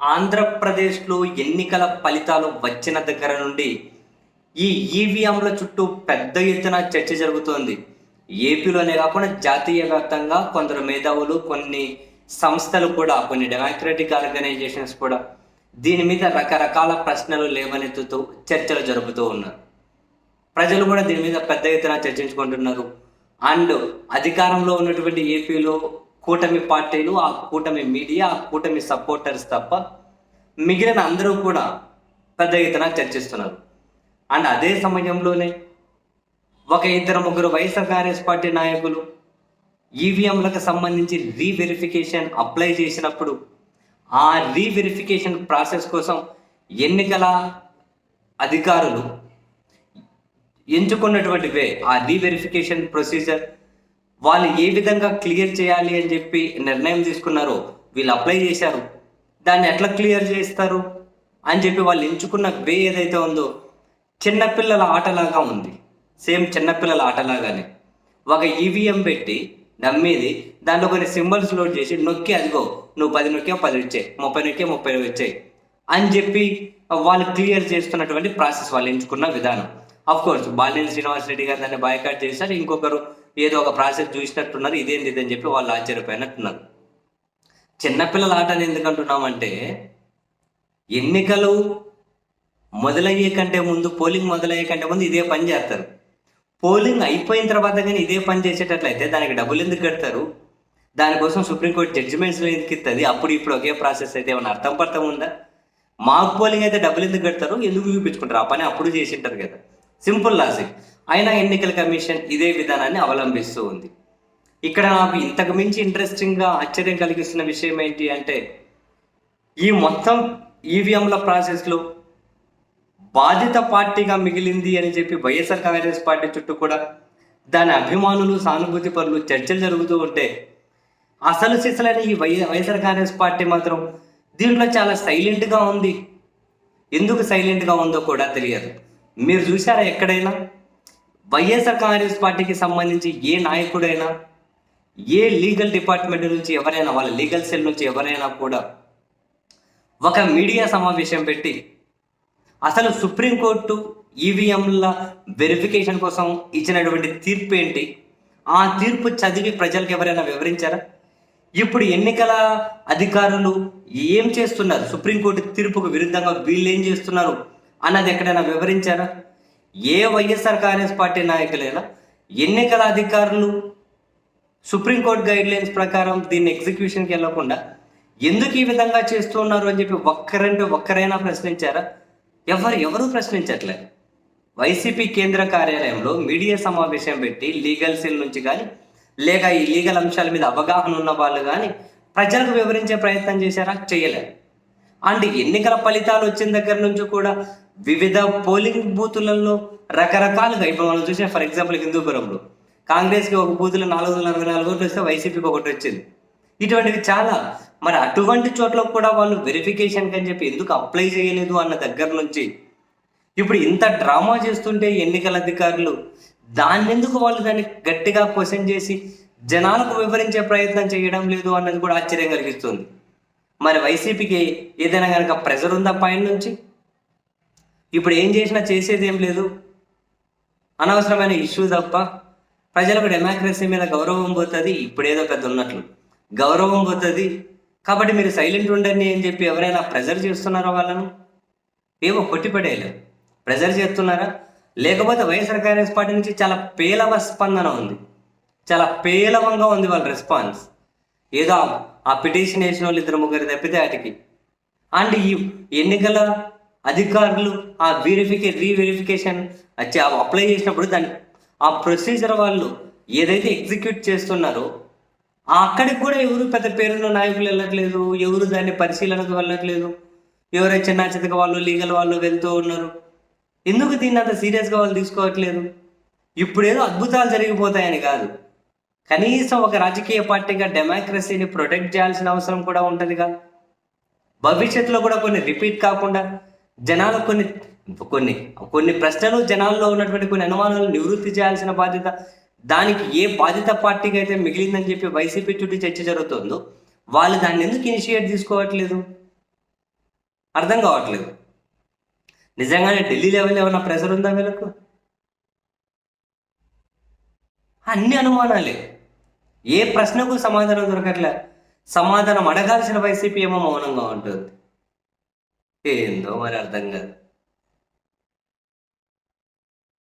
ఆంధ్రప్రదేశ్లో ఎన్నికల ఫలితాలు వచ్చిన దగ్గర నుండి ఈ ఈవీఎంల చుట్టూ పెద్ద ఎత్తున చర్చ జరుగుతోంది. ఏపీలోనే కాకుండా జాతీయ వ్యాప్తంగా కొందరు మేధావులు కొన్ని సంస్థలు కూడా కొన్ని డెమోక్రటిక్ ఆర్గనైజేషన్స్ కూడా దీని మీద రకరకాల ప్రశ్నలు లేవనెత్తుతూ చర్చలు జరుపుతూ ఉన్నారు. ప్రజలు కూడా దీని మీద పెద్ద ఎత్తున చర్చించుకుంటున్నారు. అండ్ అధికారంలో ఉన్నటువంటి ఏపీలో కూటమి పార్టీలు ఆ కూటమి మీడియా ఆ కూటమి సపోర్టర్స్ తప్ప మిగిలిన అందరూ కూడా పెద్ద ఎత్తున చర్చిస్తున్నారు. అండ్ అదే సమయంలోనే ఒక ఇద్దరు ముగ్గురు వైఎస్ఆర్ కాంగ్రెస్ పార్టీ నాయకులు ఈవీఎంలకు సంబంధించి రీవెరిఫికేషన్ అప్లై చేసినప్పుడు ఆ రీవెరిఫికేషన్ ప్రాసెస్ కోసం ఎన్నికల అధికారులు ఎంచుకున్నటువంటివే ఆ రీవెరిఫికేషన్ ప్రొసీజర్. వాళ్ళు ఏ విధంగా క్లియర్ చేయాలి అని చెప్పి నిర్ణయం తీసుకున్నారో వీళ్ళు అప్లై చేశారు. దాన్ని ఎట్లా క్లియర్ చేస్తారు అని చెప్పి వాళ్ళు ఎంచుకున్న వే ఏదైతే ఉందో చిన్నపిల్లల ఆటలాగా ఉంది. సేమ్ చిన్నపిల్లల ఆటలాగానే. ఒక ఈవీఎం పెట్టి నమ్మేది దాంట్లో కొన్ని సింబల్స్ లోడ్ చేసి నొక్కి అదిగో నువ్వు పది నొక్కే పది వచ్చాయి ముప్పై నొక్కే ముప్పై వచ్చాయి అని చెప్పి వాళ్ళు క్లియర్ చేస్తున్నటువంటి ప్రాసెస్ వాళ్ళు ఎంచుకున్న విధానం. అఫ్ కోర్స్ బాలినేని శ్రీనివాస్ రెడ్డి గారు దాన్ని బాయ్కాట్ చేశారు ఇంకొకరు ఏదో ఒక ప్రాసెస్ చూసినట్టున్నారు ఇదేంది ఇదని చెప్పి వాళ్ళు ఆశ్చర్యపోయినట్టున్నారు. చిన్నపిల్లల ఆట అని ఎందుకు అంటున్నామంటే ఎన్నికలు మొదలయ్యే కంటే ముందు పోలింగ్ మొదలయ్యే కంటే ముందు ఇదే పని చేస్తారు. పోలింగ్ అయిపోయిన తర్వాత కానీ ఇదే పని చేసేటట్లయితే దానికి డబ్బులు ఎందుకు కడతారు? దానికోసం సుప్రీంకోర్టు జడ్జిమెంట్స్లో ఎందుకు ఇస్తుంది అప్పుడు ఇప్పుడు ఒకే ప్రాసెస్ అయితే ఏమైనా అర్థం పడతా ఉందా? మాక్ పోలింగ్ అయితే డబ్బులు ఎందుకు కడతారు? ఎందుకు చూపించుకుంటారు? ఆ పని అప్పుడు చేసి ఉంటారు కదా. Simple logic. అయినా ఎన్నికల కమిషన్ ఇదే విధానాన్ని అవలంబిస్తూ ఉంది. ఇక్కడ నాకు ఇంతకు మించి ఇంట్రెస్టింగ్గా ఆశ్చర్యం కలిగిస్తున్న విషయం ఏంటి అంటే ఈ మొత్తం ఈవీఎంల ప్రాసెస్లో బాధిత పార్టీగా మిగిలింది అని చెప్పి వైఎస్ఆర్ కాంగ్రెస్ పార్టీ చుట్టూ కూడా దాని అభిమానులు సానుభూతి పరులు చర్చలు జరుగుతూ ఉంటే అసలు సిసలైన ఈ వై వైఎస్ఆర్ కాంగ్రెస్ పార్టీ మాత్రం దీంట్లో చాలా సైలెంట్గా ఉంది. ఎందుకు సైలెంట్గా ఉందో కూడా తెలియదు. మీరు చూసారా ఎక్కడైనా? వైఎస్ఆర్ కాంగ్రెస్ పార్టీకి సంబంధించి ఏ నాయకుడైనా ఏ లీగల్ డిపార్ట్మెంట్ నుంచి ఎవరైనా వాళ్ళ లీగల్ సెల్ నుంచి ఎవరైనా కూడా ఒక మీడియా సమావేశం పెట్టి అసలు సుప్రీంకోర్టు ఈవీఎంల వెరిఫికేషన్ కోసం ఇచ్చినటువంటి తీర్పు ఏంటి? ఆ తీర్పు చదివి ప్రజలకు ఎవరైనా వివరించారా? ఇప్పుడు ఎన్నికల అధికారులు ఏం చేస్తున్నారు? సుప్రీంకోర్టు తీర్పుకు విరుద్ధంగా వీళ్ళు ఏం చేస్తున్నారు అన్నది ఎక్కడైనా వివరించారా? ఏ వైఎస్ఆర్ కాంగ్రెస్ పార్టీ నాయకులైనా ఎన్నికల అధికారులు సుప్రీంకోర్టు గైడ్ లైన్స్ ప్రకారం దీన్ని ఎగ్జిక్యూషన్కి వెళ్ళకుండా ఎందుకు ఈ విధంగా చేస్తున్నారు అని చెప్పి ఒక్కరంటే ఒక్కరైనా ప్రశ్నించారా? ఎవరు ఎవరు ప్రశ్నించట్లేదు వైసీపీ కేంద్ర కార్యాలయంలో మీడియా సమావేశం పెట్టి లీగల్ సెల్ నుంచి కానీ లేక ఈ లీగల్ అంశాల మీద అవగాహన ఉన్న వాళ్ళు కానీ ప్రజలకు వివరించే ప్రయత్నం చేశారా? చేయలేదు అండ్ ఎన్నికల ఫలితాలు వచ్చిన దగ్గర నుంచి కూడా వివిధ పోలింగ్ బూతులలో రకరకాలుగా ఇప్పుడు మనం చూసిన ఫర్ ఎగ్జాంపుల్ హిందూపురంలో కాంగ్రెస్కి ఒక బూతులో నాలుగు వందల అరవై నాలుగు ఓట్లు వస్తే వైసీపీకి ఒకటి వచ్చింది. ఇటువంటివి చాలా. మరి అటువంటి చోట్ల కూడా వాళ్ళు వెరిఫికేషన్కి అని చెప్పి ఎందుకు అప్లై చేయలేదు అన్న దగ్గర నుంచి? ఇప్పుడు ఇంత డ్రామా చేస్తుంటే ఎన్నికల అధికారులు దాన్ని ఎందుకు వాళ్ళు దాన్ని గట్టిగా క్వశ్చన్ చేసి జనాలకు వివరించే ప్రయత్నం చేయడం లేదు అన్నది కూడా ఆశ్చర్యం కలిగిస్తుంది. మరి వైసీపీకి ఏదైనా కనుక ప్రెజర్ ఉందా పైన నుంచి? ఇప్పుడు ఏం చేసినా చేసేది ఏం లేదు. అనవసరమైన ఇష్యూ తప్ప ప్రజలకు డెమోక్రసీ మీద గౌరవం పోతుంది ఇప్పుడేదో పెద్ద ఉన్నట్లు. గౌరవం పోతుంది. కాబట్టి మీరు సైలెంట్ ఉండండి అని చెప్పి ఎవరైనా ప్రెజర్ చేస్తున్నారా వాళ్ళను? ఏమో కొట్టిపడేయలేదు ప్రెజర్ చేస్తున్నారా? లేకపోతే వైఎస్ఆర్ కాంగ్రెస్ పార్టీ నుంచి చాలా పేలవ స్పందన ఉంది. చాలా పేలవంగా ఉంది వాళ్ళ రెస్పాన్స్ ఏదో ఆ పిటిషన్ వేసిన వాళ్ళు ఇద్దరు ముగ్గురు తప్పితే వాటికి. అండ్ ఈ ఎన్నికల అధికారులు ఆ వెరిఫికే రీవెరిఫికేషన్ అప్లై చేసినప్పుడు దాన్ని ఆ ప్రొసీజర్ వాళ్ళు ఏదైతే ఎగ్జిక్యూట్ చేస్తున్నారో అక్కడికి కూడా ఎవరు పెద్ద పేరున్న నాయకులు వెళ్ళట్లేదు ఎవరు దాన్ని పరిశీలనకు వెళ్ళట్లేదు ఎవరైతే చిన్న చితక వాళ్ళు లీగల్ వాళ్ళు వెళ్తూ ఉన్నారు. ఎందుకు దీన్ని అంత సీరియస్గా వాళ్ళు తీసుకోవట్లేదు? ఇప్పుడేదో అద్భుతాలు జరిగిపోతాయని కాదు. కనీసం ఒక రాజకీయ పార్టీగా డెమోక్రసీని ప్రొటెక్ట్ చేయాల్సిన అవసరం కూడా ఉంటుందిగా. భవిష్యత్తులో కూడా కొన్ని రిపీట్ కాకుండా జనాలు కొన్ని కొన్ని కొన్ని ప్రశ్నలు జనాల్లో ఉన్నటువంటి కొన్ని అనుమానాలు నివృత్తి చేయాల్సిన బాధ్యత దానికి ఏ బాధ్యత పార్టీకి అయితే మిగిలిందని చెప్పి వైసీపీ చుట్టూ చర్చ జరుగుతుందో వాళ్ళు దాన్ని ఎందుకు ఇనిషియేట్ తీసుకోవట్లేదు? అర్థం కావట్లేదు. నిజంగానే ఢిల్లీ లెవెల్ ఏమైనా ప్రెషర్ ఉందా వీళ్ళకు? అన్ని అనుమానాలే. ఏ ప్రశ్నకు సమాధానం దొరకట్లే. సమాధానం అడగాల్సిన వైసీపీ ఏమో మౌనంగా ఉంటుంది. ఏందో మరి అర్థం కాదు.